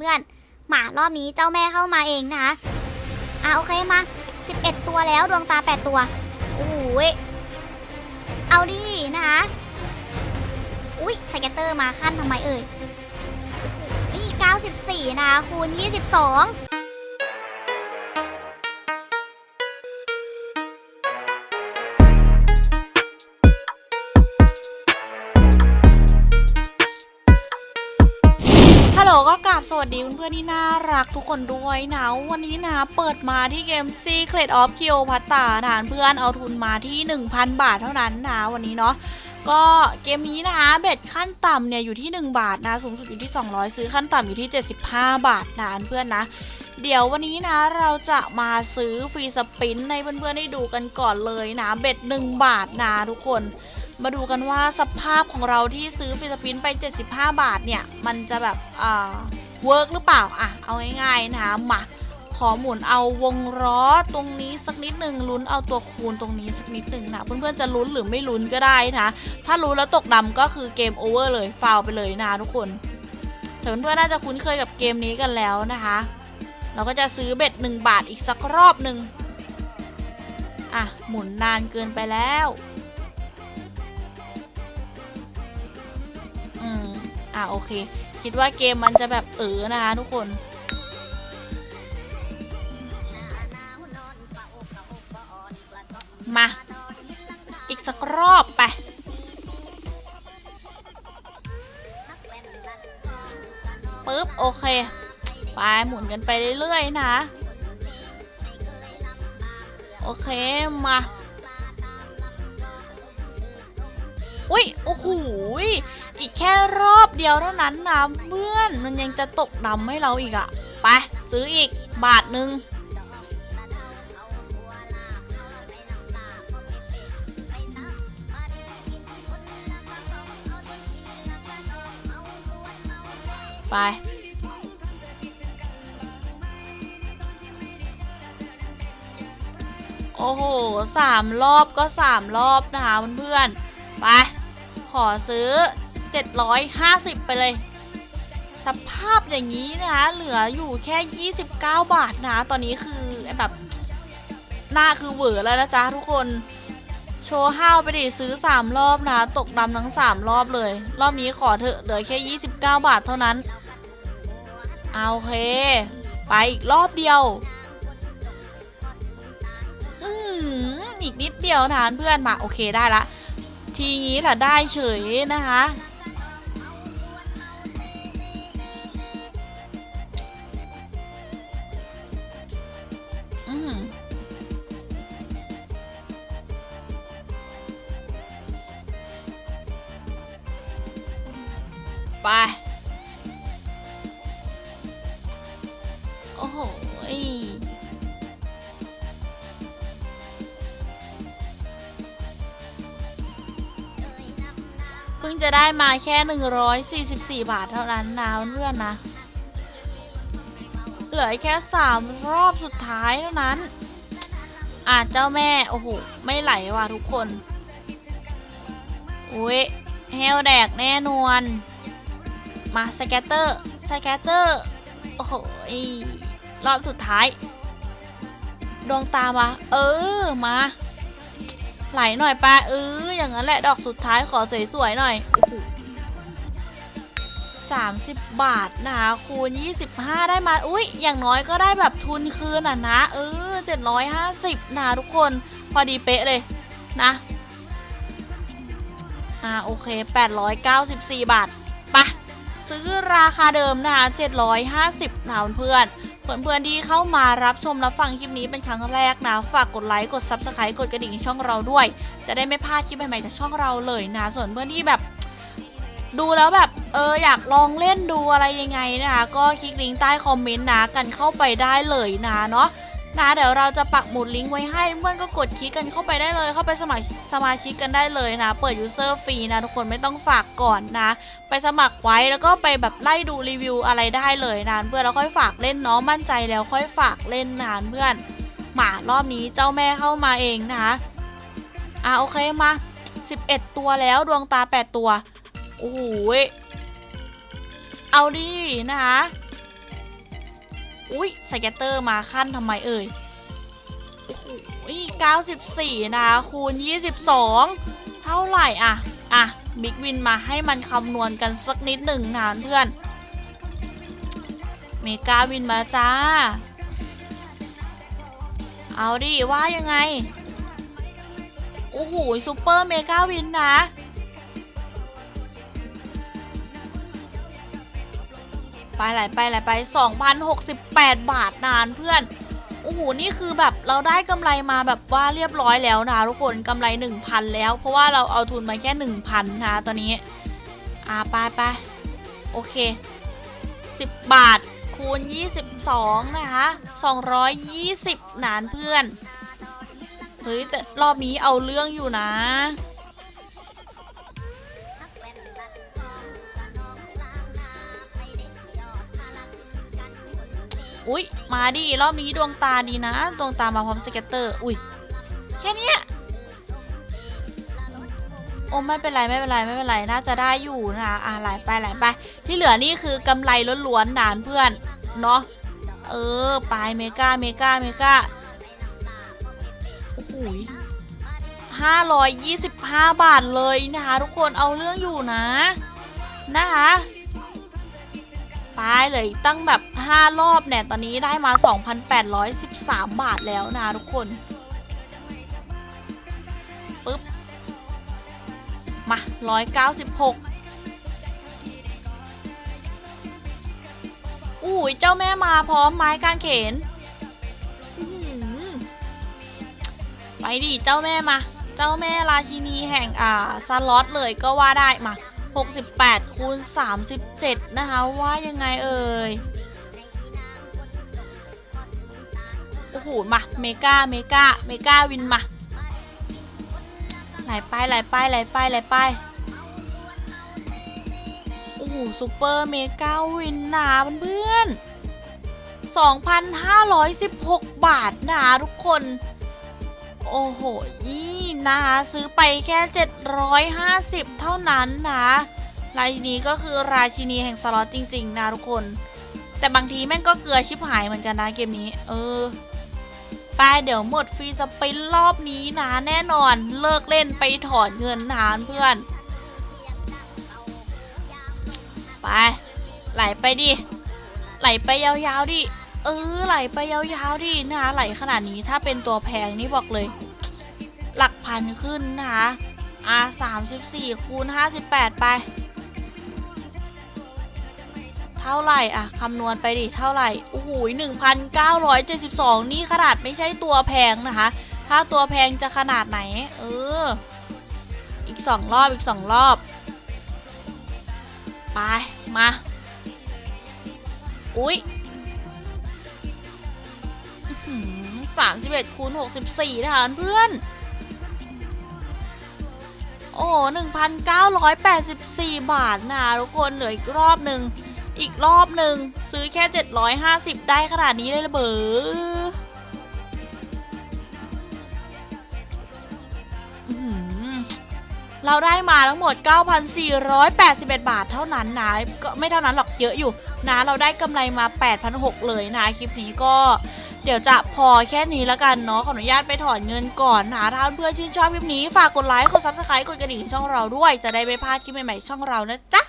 เพื่อนหมารอบนี้เจ้าแม่เข้ามาเองนะคะอะโอเคมา 11 ตัวแล้วดวงตา 8 ตัวโอ้โหยเอาดินะคะอุ้ยสเก็ตเตอร์มาขั้นทำไมเอ่ยนี่94 นะคะคูณ 22 พื่อนๆที่น่ารักทุกคนด้วยนะวันนี้นะเปิดมาที่เกม Secret of Cleopatra ฐานเพื่อนเอาทุนมาที่ 1,000 บาทเท่านั้นนะวันนี้เนาะก็เกมนี้นะคะเบ็ดขั้นต่ำเนี่ยอยู่ที่ 1 บาทนะสูงสุดอยู่ที่ 200 ซื้อขั้นต่ำอยู่ที่ 75 บาทนะเพื่อนนะ เดี๋ยววันนี้นะเราจะมาซื้อฟรีสปินให้เพื่อนๆได้ดูกันก่อนเลยนะเบ็ด1 บาทนะทุกคน มาดูกันว่าสภาพของเราที่ซื้อฟิสปินไป 75 บาทเนี่ย มันจะแบบอ่า เวิร์กหรือเปล่าอะเอาง่ายๆนะคะมาขอหมุนเอาวงล้อตรงนี้สักนิดหนึ่งลุ้นเอาตัวคูณตรงนี้สักนิดหนึ่งนะเพื่อนๆจะลุ้นหรือไม่ลุ้นก็ได้นะถ้าลุ้นแล้วตกดำก็คือเกมโอเวอร์เลยฟาวไปเลยนะทุกคนแต่เพื่อนๆน่าจะคุ้นเคยกับเกมนี้กันแล้วนะคะ เราก็จะซื้อเบ็ด1บาทอีกสักรอบหนึ่งอะหมุนนานเกินไปแล้ว อะโอเค คิดว่าเกมมันจะแบบเออนะคะทุกคน มา อีกสักรอบไปปึ๊บโอเค ไปหมุนกันไปเรื่อยๆนะ โอเคมา ค่รอบเดียวเท่านั้นนะเพื่อนมันยังจะตกดำให้เราอีกอะไปซื้ออีกบาทหนึ่งไปโอ้โหสามรอบก็สามรอบนะคะเพื่อนๆไป ขอซื้อ 750 ไปเลย สภาพอย่างนี้นะคะเหลืออยู่แค่ 29 บาทนะ ตอนนี้คือแบบหน้าคือเหวอแล้วนะจ๊ะทุกคนโชว์ห้าวไปดิซื้อ 3 รอบนะ ตกดำทั้ง 3 รอบเลย รอบนี้ขอเถอะเหลือแค่ 29 บาทเท่านั้น เอาโอเค ไปอีกรอบเดียว อืมอีกนิดเดียวทานเพื่อนมา โอเคได้ละ ทีงี้แหละได้เฉยนะคะ ไป โอ้โหเพิ่งจะได้มาแค่ 144 บาทเท่านั้นนะเพื่อนนะ เหลือแค่ 3 รอบสุดท้ายเท่านั้น อาจเจ้าแม่ โอ้โห ไม่ไหลว่ะทุกคน อุ้ยเฮลแดกแน่นวน มาสแกตเตอร์สแกตเตอร์โอ้โหยรอบสุดท้าย ดวงตามา เออมา ไหลหน่อยปะเอออย่างนั้นแหละดอกสุดท้ายขอสวยๆหน่อยสามสิบบาทนะคะคูณ25ได้มา อุ้ยอย่างน้อยก็ได้แบบทุนคืนอะนะ เออ750นะทุกคนพอดีเป๊ะเลยนะ อ่า โอเค894บสี่บาท ซื้อราคาเดิมนะคะ 750นะเพื่อนเพื่อนเพื่อนๆที่เข้ามารับชมรับฟังคลิปนี้เป็นครั้งแรกนะ ฝากกดไลค์กด Subscribe กดกระดิ่งช่องเราด้วย จะได้ไม่พลาดคลิปใหม่ๆจากช่องเราเลยนะ ส่วนเพื่อนที่แบบ ดูแล้วแบบเอออยากลองเล่นดูอะไรยังไงนะคะก็คลิกลิงก์ใต้คอมเมนต์นะกันเข้าไปได้เลยนะเนาะ นะเดี๋ยวเราจะปักหมุดลิงก์ไว้ให้เพื่อนก็กดคลิกกันเข้าไปได้เลย เข้าไปสมัครสมาชิกกันได้เลยนะ เปิดยูเซอร์ฟรีนะทุกคนไม่ต้องฝากก่อนนะ ไปสมัครไว้แล้วก็ไปแบบไล่ดูรีวิวอะไรได้เลยนานเพื่อนแล้วค่อยฝากเล่นเนาะมั่นใจแล้วค่อยฝากเล่นนานเพื่อนหมารอบนี้เจ้าแม่เข้ามาเองนะคะอะโอเคมา 11 ตัวแล้วดวงตา 8 ตัว โอ้โหเอาดีนะคะ อุ้ยสเกตเตอร์มาขั้นทำไมเอ่ยโอ้โห94 นะคูณ 22 เท่าไหร่อะอะบิ๊กวินมาให้มันคำนวณกันสักนิดหนึ่งนะเพื่อน เมกาวินมาจ้า เอาดิว่ายังไง โอ้โหซูเปอร์เมกาวินนะ ไปไหลไปไหลไป 2,068 บาทนานเพื่อน โอ้โห นี่คือแบบเราได้กำไรมาแบบว่าเรียบร้อยแล้วนะทุกคนกำไร 1,000 แล้ว เพราะว่าเราเอาทุนมาแค่ 1,000 นะตอนนี้ อ่าไปไปโอเค 10 บาทคูณ 22 นะคะ220 นานเพื่อน เฮ้ยแต่รอบนี้เอาเรื่องอยู่นะ อุ๊ยมาดิรอบนี้ดวงตาดีนะ ดวงตามาพร้อมสเก็ตเตอร์ อุ๊ยแค่นี้โอ้ไม่เป็นไรไม่เป็นไรไม่เป็นไรน่าจะได้อยู่นะคะอะไหลไปไหลไปที่เหลือนี่คือกำไรล้วนๆนานเพื่อนเนาะเออไปเมกาเมกาเมกาโอ้โหห้าร้อยยี่สิบห้าบาทเลยนะคะทุกคนเอาเรื่องอยู่นะนะคะ ไปเลยตั้งแบบ 5 รอบเนี่ย ตอนนี้ได้มา 2,813 บาทแล้วนะทุกคนปึ๊บ มา 196อุ้ยเจ้าแม่มาพร้อมไม้กางเขนไปดิเจ้าแม่มา เจ้าแม่ราชินีแห่งอ่าสล็อตเลยก็ว่าได้มา 68คูณ37 นะคะ ว่ายังไงเอ่ย โอ้โห มา เมกาเมกาเมกาวินมา ไหลไปไหลไปไหลไปไหลไป โอ้โหซูเปอร์เมกาวินนะเพื่อนๆ2,516 บาทนะทุกคน โอ้โหนี่นะคะซื้อไปแค่ 750 เท่านั้นนะรายนี้ก็คือราชินีแห่งสล็อตจริง ๆ นะทุกคน แต่บางทีแม่งก็เกลือชิบหายเหมือนกันนะเกมนี้ เออไปเดี๋ยวหมดฟรีสปินรอบนี้นะแน่นอนเลิกเล่นไปถอนเงินทานเพื่อน ไป ไหลไปดิ ไหลไปยาวๆดิ เออไหลไปยาวๆดินะคะไหลขนาดนี้ถ้าเป็นตัวแพงนี่บอกเลย หลักพันขึ้นนะคะอะ34คูณ58ไป เท่าไหร่อะคำนวณไปดิเท่าไหร่โอ้โห1,972นี่ขนาดไม่ใช่ตัวแพงนะคะ ถ้าตัวแพงจะขนาดไหน เออ อีกสองรอบอีกสองรอบ ไป มา อุ๊ย สามสิบเอ็ดคูณหกสิบสี่ฐานเพื่อน โอ้หนึ่งพันเก้าร้อยแปดสิบสี่บาทนะทุกคนเหลืออีกรอบหนึ่งอีกรอบหนึ่งซื้อแค่เจ็ดร้อยห้าสิบได้ขนาดนี้เลยเหรอเบออื้อหือเราได้มาทั้งหมด 9,481 บาทเท่านั้นนะ ก็ไม่เท่านั้นหรอกเยอะอยู่นะ เราได้กำไรมา 8,600 เลยนะ คลิปนี้ก็ เดี๋ยวจะพอแค่นี้แล้วกันเนาะขออนุญาตไปถอนเงินก่อนนะถ้าเพื่อนชื่นชอบคลิปนี้ฝากกดไลค์กดซับสไครต์กดกระดิ่งช่องเราด้วย จะได้ไม่พลาดคลิปใหม่ๆช่องเรานะจ๊ะ